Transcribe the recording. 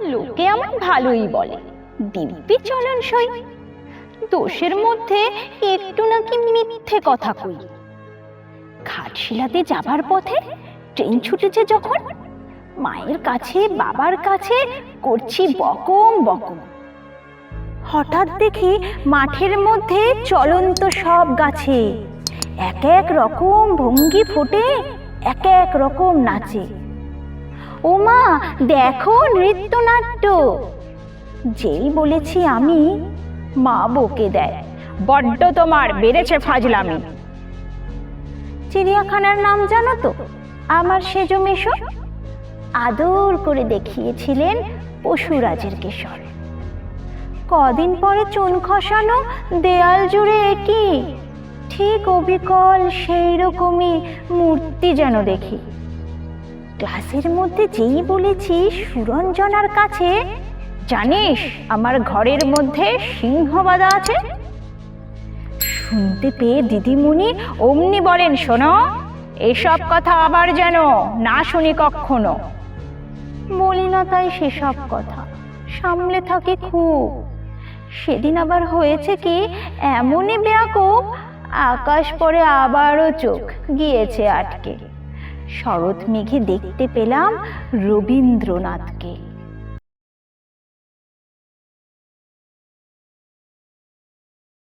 লোকে আমার ভালোই বলে। দিব্যি চলন সই। দোষের মধ্যে একটু নাকি মিথ্যে কথা কই। ঘাটশিলাতে যাবার পথে ট্রেন ছুটেছে যখন। মায়ের কাছে, বাবার কাছে করছি বকম বকম। হঠাৎ দেখি মাঠের মধ্যে চলন্ত সব গাছে এক এক রকম ভঙ্গি ফোটে, এক এক রকম নাচে। ও মা দেখো নৃত্যনাট্য। যেই বলেছি আমি, মা বকে দেয়। বড্ড তোমার বেড়েছে ফাজলামি। চিড়িয়াখানার নাম জানো তো? আমার সেজ মেশো আদর করে দেখিয়েছিলেন পশুরাজের কেশর। কদিন পরে চুন খসানো দেয়াল জুড়ে একই। ঠিক অবিকল সেই রকমই মূর্তি যেন দেখি। ক্লাসের মধ্যে যেই বলেছি, সুরঞ্জনার কাছে, জানিস আমার ঘরের মধ্যে সিংহ বাঁধা আছে? শুনতে পেয়ে দিদিমণি অমনি বলেন, শোনো, এসব কথা আবার যেন না শুনি কখনো। বলি না তাই সেসব কথা, সামলে থাকে খুব। সেদিন আবার হয়েছে কি, এমনই বেয়াকুব, আকাশ পরে আবারও চোখ গিয়েছে আটকে। শরৎ মেঘে দেখতে পেলাম রবীন্দ্রনাথকে।